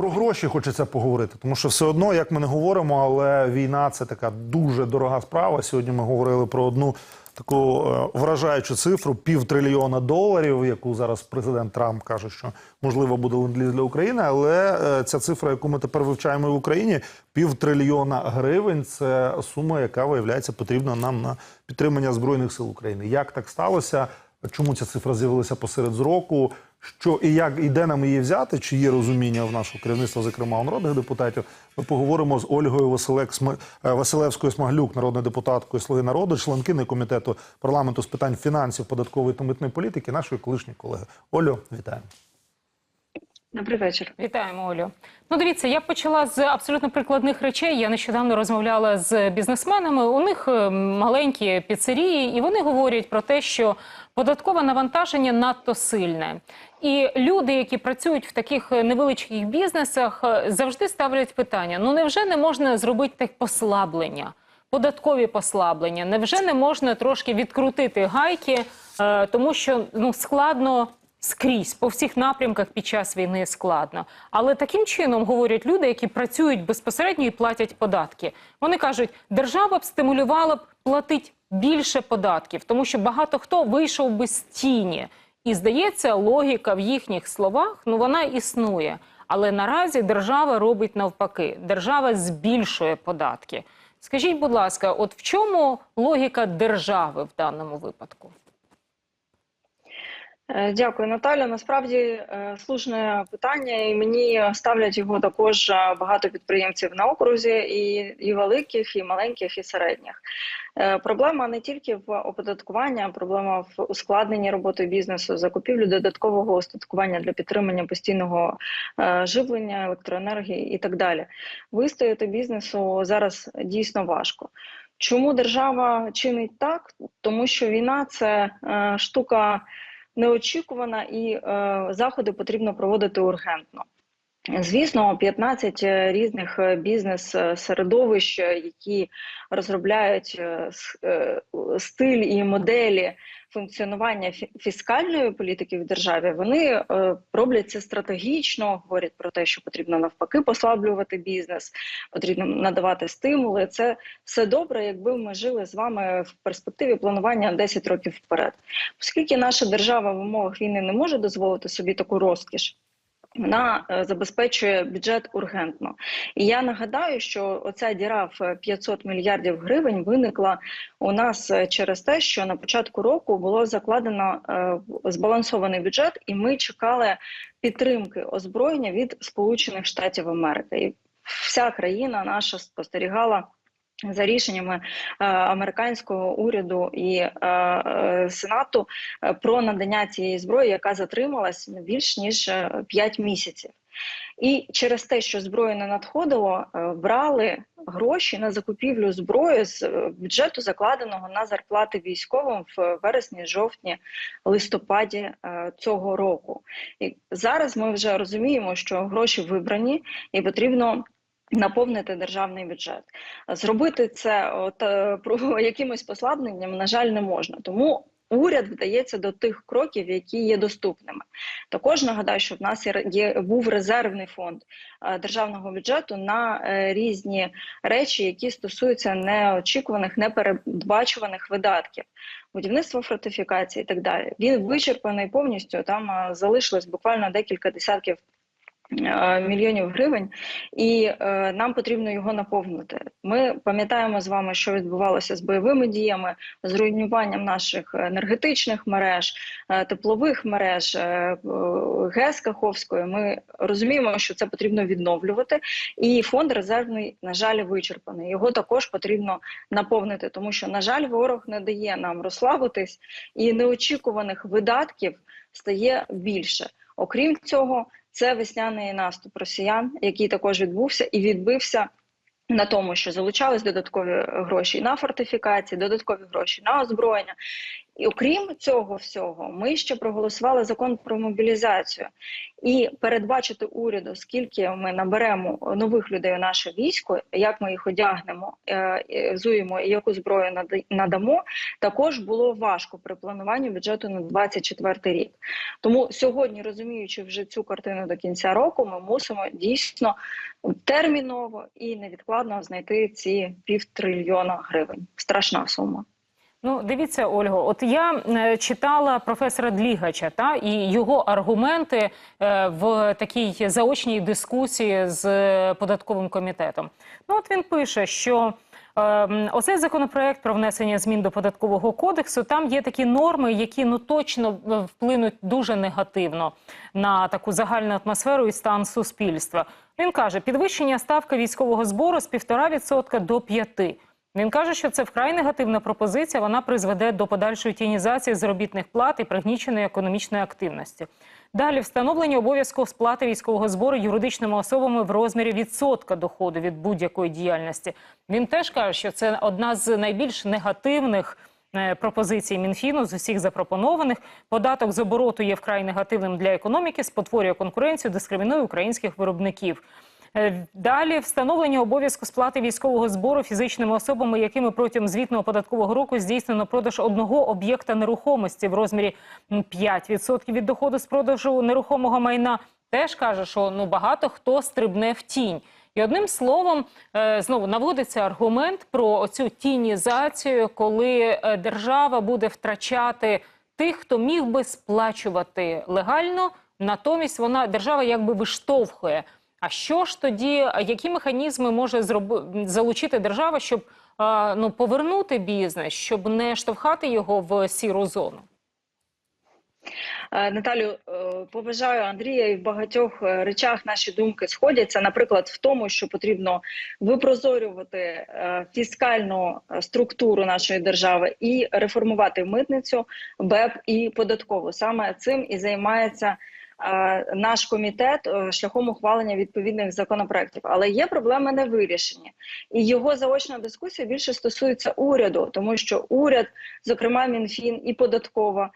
Про гроші хочеться поговорити, тому що все одно, як ми не говоримо, але війна це така дуже дорога справа. Сьогодні ми говорили про одну таку е, вражаючу цифру півтрильйона доларів, яку зараз президент Трамп каже, що можливо буде ленд-ліз для України. Але е, ця цифра, яку ми тепер вивчаємо в Україні, півтрильйона гривень це сума, яка виявляється потрібна нам на підтримання збройних сил України. Як так сталося? Чому ця цифра з'явилася посеред зроку? Що і як і де нам її взяти? Чи є розуміння в нашого керівництва, зокрема у народних депутатів? Ми поговоримо з Ольгою Василек е, Василевською Смаглюк, народною депутаткою Слуги народу, членкини комітету парламенту з питань фінансів, податкової та митної політики, нашої колишньої колеги. Олю, вітаємо. Добрий вечір. Вітаємо, Олю. Ну, дивіться, я почала з абсолютно прикладних речей. Я нещодавно розмовляла з бізнесменами. У них е, маленькі піцерії, і вони говорять про те, що податкове навантаження надто сильне. І люди, які працюють в таких невеличких бізнесах, е, завжди ставлять питання: ну невже не можна зробити так послаблення? Податкові послаблення, невже не можна трошки відкрутити гайки, е, тому що ну складно скрізь по всіх напрямках під час війни складно. Але таким чином говорять люди, які працюють безпосередньо і платять податки. Вони кажуть, держава б стимулювала б платити більше податків, тому що багато хто вийшов би з тіні. І здається, логіка в їхніх словах ну вона існує. Але наразі держава робить навпаки. Держава збільшує податки. Скажіть, будь ласка, от в чому логіка держави в даному випадку? Е, Дякую, Наталя. Насправді е, слушне питання, і мені ставлять його також е, багато підприємців на окрузі, і, і великих, і маленьких, і середніх. Проблема не тільки в оподаткуванні, проблема в ускладненні роботи бізнесу, закупівлі додаткового устаткування для підтримання постійного живлення, електроенергії і так далі. Вистояти бізнесу зараз дійсно важко. Чому держава чинить так? Тому що війна це штука неочікувана і е, заходи потрібно проводити ургентно. Звісно, 15 різних е, бізнес-середовищ, е, які розробляють е, е, стиль і моделі функціонування фі- фіскальної політики в державі, вони е, роблять це стратегічно, говорять про те, що потрібно навпаки послаблювати бізнес, потрібно надавати стимули. Це все добре, якби ми жили з вами в перспективі планування 10 років вперед. Оскільки наша держава в умовах війни не може дозволити собі таку розкіш. Вона е, забезпечує бюджет ургентно, і я нагадаю, що оця діра в 500 мільярдів гривень виникла у нас е, через те, що на початку року було закладено е, збалансований бюджет, і ми чекали підтримки озброєння від Сполучених Штатів Америки. І вся країна наша спостерігала. За рішеннями е, американського уряду і е, е, сенату про надання цієї зброї, яка затрималась більш ніж 5 місяців. І через те, що зброї не надходило, брали гроші на закупівлю зброї з бюджету, закладеного на зарплати військовим в вересні, жовтні, листопаді цього року. І зараз ми вже розуміємо, що гроші вибрані і потрібно. Наповнити державний бюджет, зробити це от е, про якимось послабленням, на жаль, не можна. Тому уряд вдається до тих кроків, які є доступними. Також нагадаю, що в нас є, був резервний фонд е, державного бюджету на е, різні речі, які стосуються неочікуваних, непередбачуваних видатків. Будівництво фортифікації і так далі. Він вичерпаний повністю. Там залишилось буквально декілька десятків мільйонів гривень, і е, нам потрібно його наповнити. Ми пам'ятаємо з вами, що відбувалося з бойовими діями, з руйнуванням наших енергетичних мереж, е, теплових мереж, е, е, ГЕС Каховської. Ми розуміємо, що це потрібно відновлювати. І фонд резервний, на жаль, вичерпаний. Його також потрібно наповнити, тому що, на жаль, ворог не дає нам розслабитись, і неочікуваних видатків стає більше. Окрім цього, це весняний наступ росіян, який також відбувся і відбився на тому, що залучались додаткові гроші на фортифікації, додаткові гроші на озброєння. І окрім цього всього, ми ще проголосували закон про мобілізацію і передбачити уряду, скільки ми наберемо нових людей у наше військо, як ми їх одягнемо, е, е, і яку зброю надамо, також було важко при плануванні бюджету на 24 рік. Тому сьогодні, розуміючи вже цю картину до кінця року, ми мусимо дійсно терміново і невідкладно знайти ці півтрильйона гривень. Страшна сума. Ну, дивіться, Ольго, от я е, читала професора Длігача та і його аргументи е, в такій заочній дискусії з е, податковим комітетом. Ну, от він пише, що е, оцей законопроект про внесення змін до податкового кодексу. Там є такі норми, які ну точно вплинуть дуже негативно на таку загальну атмосферу і стан суспільства. Він каже, підвищення ставки військового збору з 1,5% до 5%. Він каже, що це вкрай негативна пропозиція. Вона призведе до подальшої тінізації заробітних плат і пригніченої економічної активності. Далі встановлення обов'язку сплати військового збору юридичними особами в розмірі відсотка доходу від будь-якої діяльності. Він теж каже, що це одна з найбільш негативних е, пропозицій Мінфіну з усіх запропонованих. Податок з обороту є вкрай негативним для економіки, спотворює конкуренцію, дискримінує українських виробників. Е, Далі встановлення обов'язку сплати військового збору фізичними особами, якими протягом звітного податкового року здійснено продаж одного об'єкта нерухомості в розмірі м, 5% від доходу з продажу нерухомого майна, теж каже, що ну багато хто стрибне в тінь. І одним словом, е, знову наводиться аргумент про цю тінізацію, коли е, держава буде втрачати тих, хто міг би сплачувати легально, натомість вона держава якби виштовхує. А що ж тоді, які механізми може зроби, залучити держава, щоб е, ну, повернути бізнес, щоб не штовхати його в сіру зону? Е, Наталю, е, поважаю Андрія і в багатьох е, речах наші думки сходяться. Наприклад, в тому, що потрібно випрозорювати фіскальну структуру нашої держави і реформувати митницю, БЕП і податкову. Саме цим і займається. Е, Наш комітет е, шляхом ухвалення відповідних законопроєктів. але є проблеми не вирішені, і його заочна дискусія більше стосується уряду, тому що уряд, зокрема Мінфін і податкова,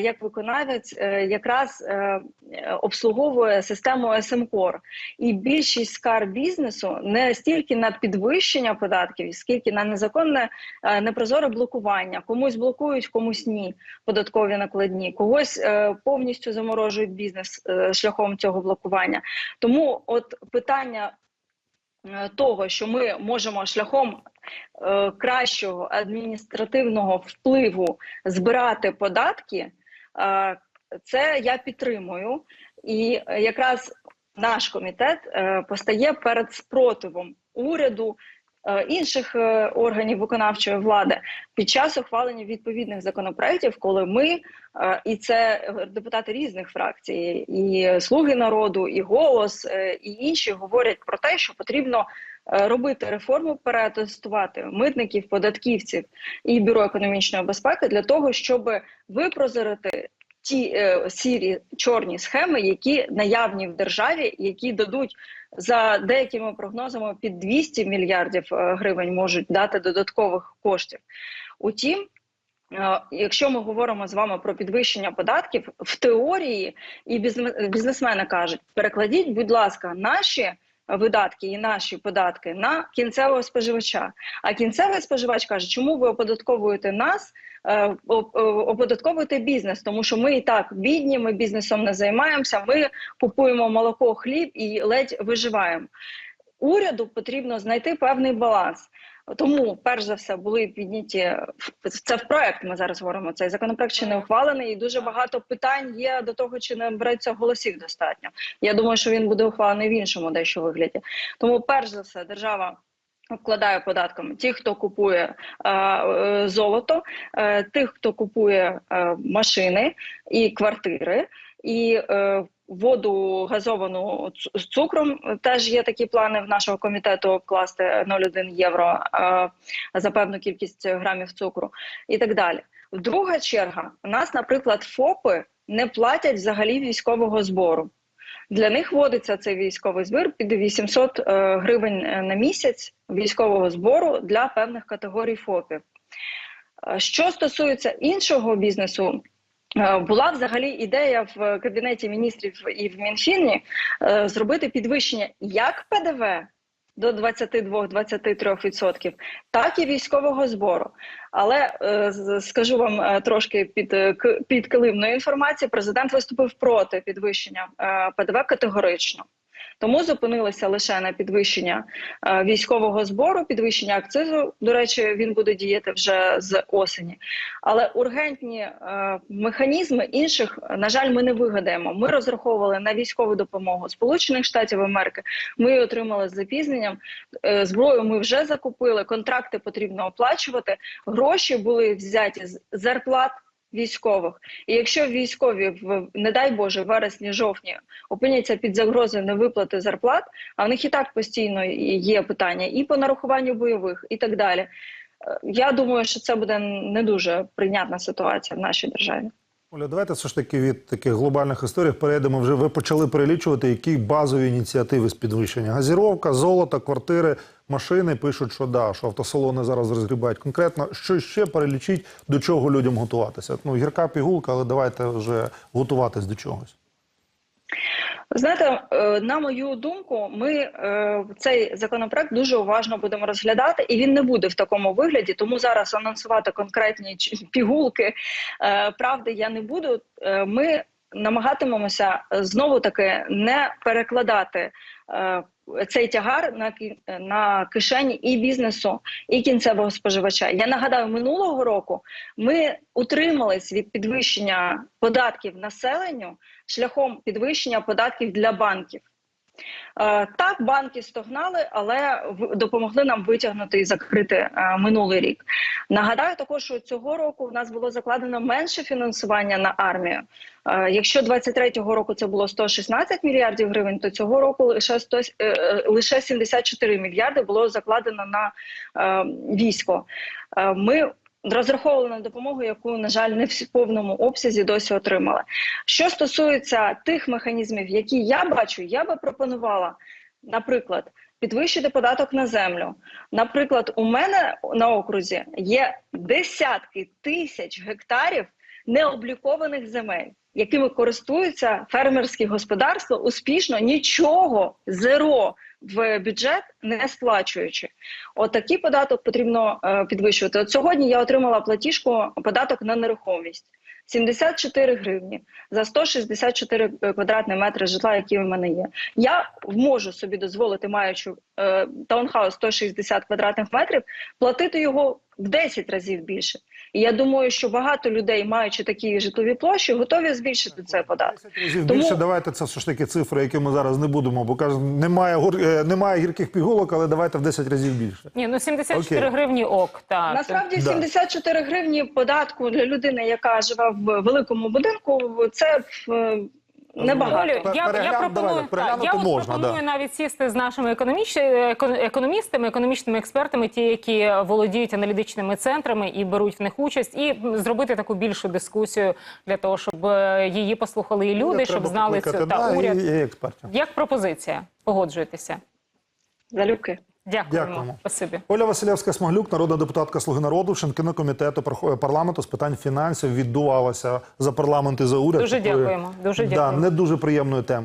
як виконавець е, якраз е, е, обслуговує систему СМКОР. І більшість скарг бізнесу не стільки на підвищення податків, скільки на незаконне е, непрозоре блокування. Комусь блокують, комусь ні. Податкові накладні, когось е, повністю заморожують бізнес е, шляхом цього блокування. Тому, от питання. е, Того, що ми можемо шляхом е, кращого адміністративного впливу збирати податки, е, це я підтримую. І е, якраз наш комітет е, постає перед спротивом уряду. Е, Інших е, органів виконавчої влади під час ухвалення відповідних законопроєктів, коли ми е, і це депутати різних фракцій, і слуги народу, і голос, і інші говорять про те, що потрібно робити реформу, перетестувати митників, податківців і бюро економічної безпеки для того, щоб випрозорити ті е, сірі чорні схеми, які наявні в державі, які дадуть за деякими прогнозами під 200 мільярдів е, гривень можуть дати додаткових коштів. Утім. е, Якщо ми говоримо з вами про підвищення податків, в теорії і бізнес- бізнесмени кажуть: перекладіть, будь ласка, наші видатки і наші податки на кінцевого споживача. А кінцевий споживач каже, чому ви оподатковуєте нас, е, е, оподатковуєте бізнес, тому що ми і так бідні, ми бізнесом не займаємося. Ми купуємо молоко, хліб і ледь виживаємо. Уряду потрібно знайти певний баланс. Тому, перш за все, були підняті це в проект. Ми зараз говоримо. Цей законопроект ще не ухвалений, і дуже багато питань є до того, чи не береться голосів достатньо. Я думаю, що він буде ухвалений в іншому дещо вигляді. Тому, перш за все, держава. Вкладає податками ті, хто купує е, е, золото, е, тих, хто купує е, машини і квартири, і е, воду газовану з цукром. Теж є такі плани в нашого комітету вкласти 0,1 євро е, за певну кількість грамів цукру і так далі. Друга черга у нас, наприклад, ФОПи не платять взагалі військового збору. Для них вводиться цей військовий збір під 800 е, гривень е, на місяць військового збору для певних категорій ФОПів. Е, Що стосується іншого бізнесу, була взагалі ідея в кабінеті міністрів і в Мінфіні зробити підвищення як ПДВ до 22-23%, так і військового збору. Але е, скажу вам е, трошки під е, під килимної інформації, президент виступив проти підвищення ПДВ категорично. Тому зупинилися лише на підвищення е, військового збору, підвищення акцизу. До речі, він буде діяти вже з осені. Але ургентні е, механізми інших, на жаль, ми не вигадаємо. Ми розраховували на військову допомогу Сполучених Штатів Америки. Ми її отримали з запізненням. Е, зброю ми вже закупили. Контракти потрібно оплачувати. Гроші були взяті з зарплат. Військових, і якщо військові в не дай Боже вересні-жовтні опиняться під загрозою невиплати зарплат, а в них і так постійно є питання і по нарахуванню бойових, і так далі. Е, Я думаю, що це буде не дуже прийнятна ситуація в нашій державі. Оля, давайте все ж таки від таких глобальних історій перейдемо. Вже ви почали перелічувати, які базові ініціативи з підвищення. Газіровка, золото, квартири, машини пишуть, що да, що автосалони зараз розгрібають. Конкретно, що ще перелічіть, до чого людям готуватися? Ну, гірка пігулка, але давайте вже готуватись до чогось. Знаєте, е, на мою думку, ми е, цей законопроект дуже уважно будемо розглядати, і він не буде в такому вигляді. Тому зараз анонсувати конкретні пігулки е, правди я не буду. Ми намагатимемося знову таки не перекладати цей тягар на на кишені і бізнесу, і кінцевого споживача. Я нагадаю, минулого року ми утримались від підвищення податків населенню шляхом підвищення податків для банків. Е, Так, банки стогнали, але допомогли нам витягнути і закрити е, минулий рік. Нагадаю також, що цього року в нас було закладено менше фінансування на армію. Е, Якщо 23-го року це було 116 мільярдів гривень, то цього року лише 100, е, е, лише 74 мільярди було закладено на військо. Ми розраховували на допомогу, яку, на жаль, не в повному обсязі досі отримали. Що стосується тих механізмів, які я бачу, я би пропонувала, наприклад, підвищити податок на землю. Наприклад, у мене на окрузі є десятки тисяч гектарів необлікованих земель, якими користуються фермерські господарства успішно нічого зеро в бюджет не сплачуючи. Отакий податок потрібно е, підвищувати. От сьогодні я отримала платіжку податок на нерухомість. 74 гривні за 164 квадратні метри житла, які в мене є. Я можу собі дозволити, маючи е, таунхаус 160 квадратних метрів, платити його в 10 разів більше. І я думаю, що багато людей, маючи такі житлові площі, готові збільшити це податок. Тому- більше давайте це все ж таки цифри, які ми зараз не будемо, бо кажемо, немає гур... е, немає гірких пігулок, але давайте в 10 разів більше. Ні, ну 74 Окей. гривні ок. Так. Насправді Да. 74 гривні податку для людини, яка живе в великому будинку, це е, небагато. Олю, я, я пропоную, я от можна, пропоную да. навіть сісти з нашими економіч... економістами, економічними експертами, ті, які володіють аналітичними центрами і беруть в них участь, і зробити таку більшу дискусію для того, щоб е, її послухали і люди, щоб знали цю та да, уряд. і, і експертів. Як пропозиція? Погоджуєтеся? Залюбки. Дякуємо. Дякуємо. Спасибі. Оля Василевська Смаглюк, народна депутатка Слуги народу, членкиня комітету парламенту з питань фінансів, віддувалася за парламент і за уряд. Дуже дякуємо. Дуже да, не дуже приємною темою.